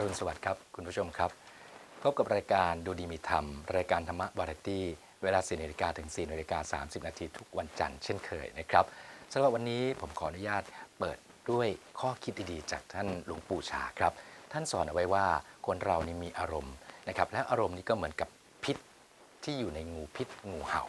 รุณสวัสดิ์ครับ คุณผู้ชมครับ พบกับรายการดูดีมีธรรม รายการธรรมะวาไรตี้ เวลา4นาฬิกาถึง4นาฬิกา30 นาทีทุกวันจันทร์เช่นเคยนะครับสำหรับวันนี้ผมขออนุญาตเปิดด้วยข้อคิดดีๆ จากท่านหลวงปู่ชาครับ ท่านสอนเอาไว้ว่าคนเรานี่มีอารมณ์นะครับและอารมณ์นี้ก็เหมือนกับพิษที่อยู่ในงูพิษงูเห่า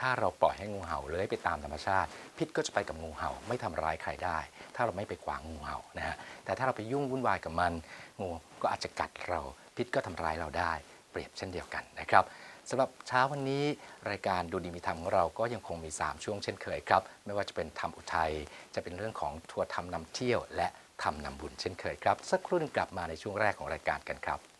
ถ้าเราปล่อยให้งูเห่าเลื้อยไปตามธรรมชาติ พิษก็จะไปกับงูเห่าไม่ทำร้ายใครได้ ถ้าเราไม่ไปขวางงูเห่านะฮะแต่ถ้าเราไปยุ่งวุ่นวายกับมัน งูก็อาจจะกัดเรา พิษก็ทำร้ายเราได้ เปรียบเช่นเดียวกันนะครับสำหรับเช้าวันนี้รายการดูดีมีธรรมของเราก็ยังคงมี 3 ช่วงเช่นเคยครับ ไม่ว่าจะเป็นธรรมอุทัย จะเป็นเรื่องของทัวร์ธรรมนำเที่ยว และธรรมนำบุญเช่นเคยครับ สักครู่นึงกลับมาในช่วงแรกของรายการกันครับ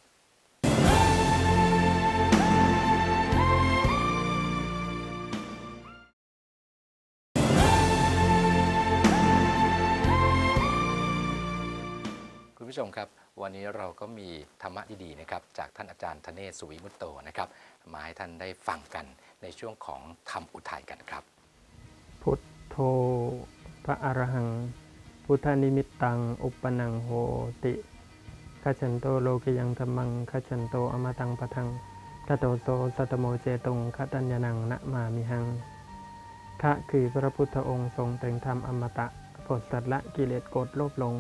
ผู้ชมครับ วันนี้เราก็มีธรรมะดีๆนะครับจากท่านอาจารย์ธเนศสุวิมุตโตนะครับมาให้ท่านได้ฟังกันในช่วงของธรรมอุทัยกันครับ พุทโธพระอรหัง พุทธนิมิตตัง อุปนังโหติขจันโตโลกยังธรรมังขจันโตอมตังปะทังคโตโตสัตโมเจตุงคตัญญนังนะมามิหังคะคือพระพุทธองค์ทรงแต่งธรรมอมตะปลดสัตละกิเลสโกรธโลภลง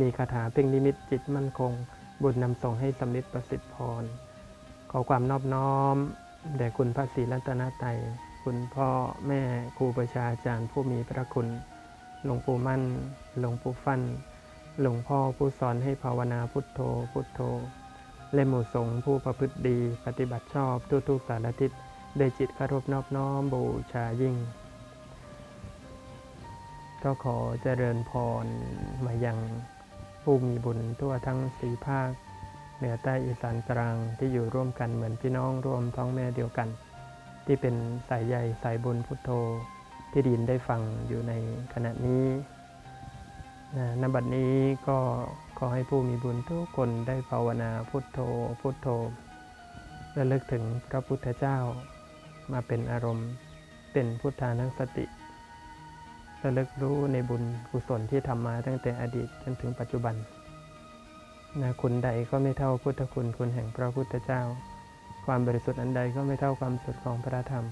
มีคาถาเพ่งนิมิตจิตมั่นคง บุญนำส่งให้สำลิดประสิทธิพร ขอความนอบน้อมแด่คุณพระศรีรัตนตรัยคุณพ่อแม่ครูประชาอาจารย์ผู้มีพระคุณหลวงปู่มั่นหลวงปู่ฟั่นหลวงพ่อผู้สอนให้ภาวนาพุทโธ พุทโธ และหมู่สงฆ์ผู้ประพฤติดี ปฏิบัติชอบทุกทุกๆสารทิศได้จิตคารพนอบน้อมบูชายิ่ง ก็ขอเจริญพรมายัง ผู้มีบุญทั่วทั้งสีภาค เหนือใต้อีสานกลางที่อยู่ร่วมกันเหมือนพี่น้องร่วมท้องแม่เดียวกัน ที่เป็นสายใยสายบุญพุทโธที่ดินได้ฟังอยู่ในขณะนี้นะบัดนี้ก็ขอให้ผู้มีบุญทุกคนได้ภาวนาพุทโธพุทโธระลึกถึงพระพุทธเจ้ามาเป็นอารมณ์เป็นพุทธานุสติ ระลึกรู้ในบุญกุศลที่ทำมาตั้งแต่อดีตจนถึงปัจจุบันนะคุณใดก็ไม่เท่าพุทธคุณคุณแห่งพระพุทธเจ้า ความบริสุทธิ์อันใดก็ไม่เท่าความสุดของพระธรรม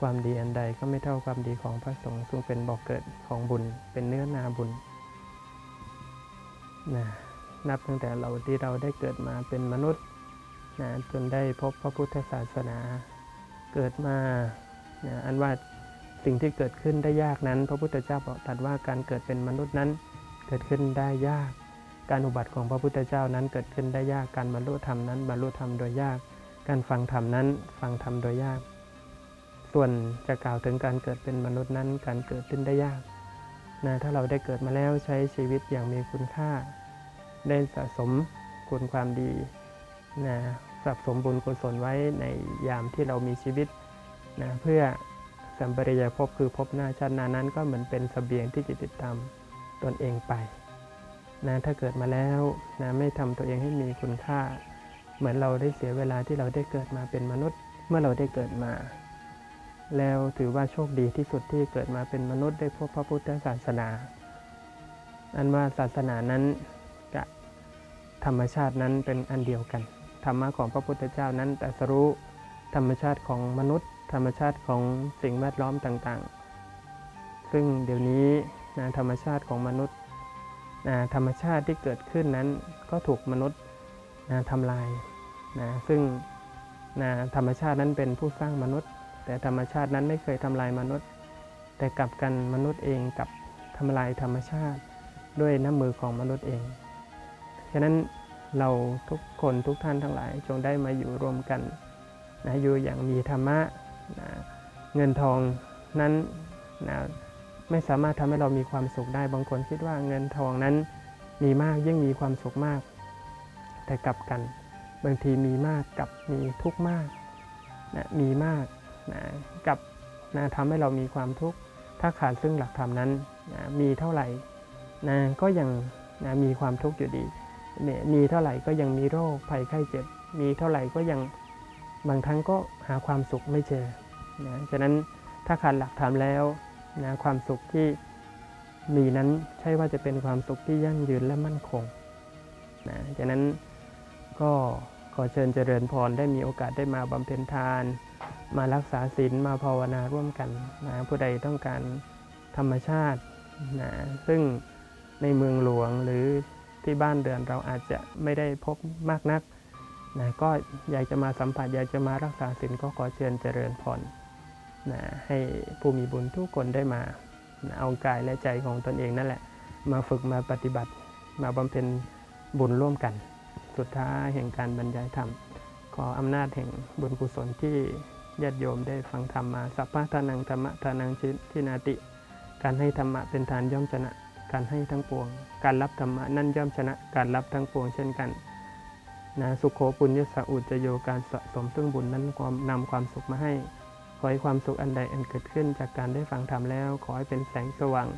ความดีอันใดก็ไม่เท่าความดีของพระสงฆ์ซึ่งเป็นบอกเกิดของบุญ เป็นเนื้อนาบุญนะนับตั้งแต่เราที่เราได้เกิดมาเป็นมนุษย์นะจนได้พบพระพุทธศาสนา เกิดมานะอันว่า สิ่งที่เกิดขึ้นได้ยากนั้น พระพุทธเจ้าบอกตัดว่าการเกิดเป็นมนุษย์นั้น เกิดขึ้นได้ยาก การอุบัติของพระพุทธเจ้านั้นเกิดขึ้นได้ยากการบรรลุธรรมนั้นบรรลุธรรมโดยยาก การฟังธรรมนั้นฟังธรรมโดยยาก ส่วนจะกล่าวถึงการเกิดเป็นมนุษย์นั้น การเกิดขึ้นได้ยากนะถ้าเราได้เกิดมาแล้วใช้ชีวิตอย่างมีคุณค่า ได้สะสมคุณความดีนะสะสมบุญกุศลไว้ในยามที่เรามีชีวิตนะเพื่อ สัมปริยภพคือภพหน้าชาตินานั้นก็เหมือนเป็นเสบียงที่จะติดตามตนเองไปนะถ้าเกิดมาแล้วนะไม่ทำตัวเองให้มีคุณค่า เหมือนเราได้เสียเวลาที่เราได้เกิดมาเป็นมนุษย์ เมื่อเราได้เกิดมา แล้วถือว่าโชคดีที่สุดที่เกิดมาเป็นมนุษย์ได้พบพระพุทธศาสนา อันว่าศาสนานั้นกับธรรมชาตินั้นเป็นอันเดียวกัน ธรรมะของพระพุทธเจ้านั้นแตรัสรู้ธรรมชาติของมนุษย์ ธรรมชาติของสิ่งแวดล้อมต่างๆ ซึ่งเดี๋ยวนี้นะธรรมชาติของมนุษย์นะธรรมชาติที่เกิดขึ้นนั้นก็ถูกมนุษย์นะทำลายนะซึ่งนะธรรมชาตินั้นเป็นผู้สร้างมนุษย์ แต่ธรรมชาตินั้นไม่เคยทำลายมนุษย์ แต่กลับกันมนุษย์เองกับทำลายธรรมชาติด้วยน้ำมือของมนุษย์เอง ฉะนั้นเราทุกคนทุกท่านทั้งหลายจงได้มาอยู่รวมกันนะอยู่อย่างมีธรรมะ นะเงินทองนั้นนะไม่สามารถทำให้เรามีความสุขได้บางคนคิดว่าเงินทองนั้นมีมากยิ่งมีความสุขมาก แต่กลับกันบางทีมีมากกับมีทุกข์มากนะมีมากนะกับนะทำให้เรามีความทุกข์ถ้าขาดซึ่งหลักธรรมนั้นนะมีเท่าไหร่นะก็ยังนะมีความทุกข์อยู่ดี มีเท่าไหร่ก็ยังมีโรคภัยไข้เจ็บ มีเท่าไหร่ก็ยัง บางครั้งก็หาความสุขไม่เจอนะฉะนั้นถ้าขาดหลักธรรมแล้วนะความสุขที่มีนั้นใช่ว่าจะเป็นความสุขที่ยั่งยืนและมั่นคงนะฉะนั้นก็ขอเชิญเจริญพรได้มีโอกาสได้มาบำเพ็ญทาน มารักษาศีลมาภาวนาร่วมกันนะผู้ใดต้องการธรรมชาตินะซึ่งในเมืองหลวงหรือที่บ้านเดือนเราอาจจะไม่ได้พบมากนัก นะก็อยากจะมาสัมผัสอยากจะมารักษาศีลก็ขอเชิญเจริญพรนะให้ผู้มีบุญทุกคนได้มานะเอากายและใจของตนเองนั่นแหละ มาฝึกมาปฏิบัติ มาบำเพ็ญบุญร่วมกัน สุดท้ายแห่งการบรรยายธรรม ขออำนาจแห่งบุญกุศลที่ญาติโยมได้ฟังธรรมมาสัพพะทานังธรรมะทานังชิทินาติ การให้ธรรมะเป็นทานย่อมชนะ การให้ทั้งปวง การรับธรรมะนั่นย่อมชนะ การรับทั้งปวงเช่นกัน นะสุขโขปุญญสอุจจโยการสะสมซึ่งบุญนั้นความนำความสุขมาให้ ขอให้ความสุขอันใดอันเกิดขึ้นจากการได้ฟังธรรมแล้ว ขอให้เป็นแสงสว่าง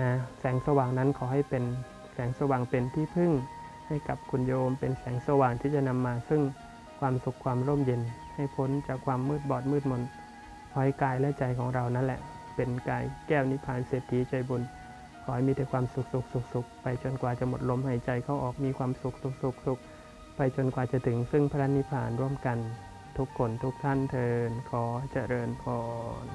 นะแสงสว่างนั้นขอให้เป็นแสงสว่างเป็นที่พึ่ง ให้กับคุณโยมเป็นแสงสว่างที่จะนำมาซึ่งความสุขความร่มเย็น ให้พ้นจากความมืดบอดมืดมนขอให้กายและใจของเรานั่นแหละ เป็นกายแก้วนิพพานเศรษฐีใจบุญขอให้มีแต่ความสุขสุขสุขสุขไปจนกว่าจะหมดลมหายใจเข้าออกมีความสุขสุขสุขสุข ไปจนกว่าจะถึงซึ่งพระนิพพานร่วมกันทุกคนทุกท่านเทินขอเจริญพร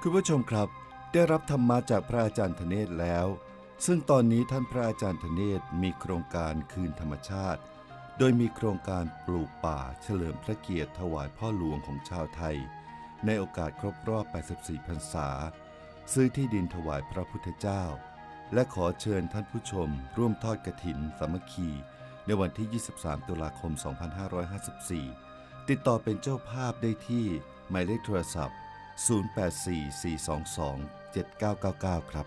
คุณผู้ชมครับ ได้รับธรรมะจากพระอาจารย์ธเนศแล้ว ซึ่งตอนนี้ท่านพระอาจารย์ธเนศมีโครงการคืนธรรมชาติ โดยมีโครงการปลูกป่าเฉลิมพระเกียรติถวายพ่อหลวงของชาวไทย ในโอกาสครบรอบ 84 พรรษา ซื้อที่ดินถวายพระพุทธเจ้า และขอเชิญท่านผู้ชม ร่วมทอดกระถินสามัคคี ในวันที่ 23 ตุลาคม 2554 ติดต่อเป็นเจ้าภาพได้ที่ หมายเลขโทรศัพท์ 0844227999 ครับ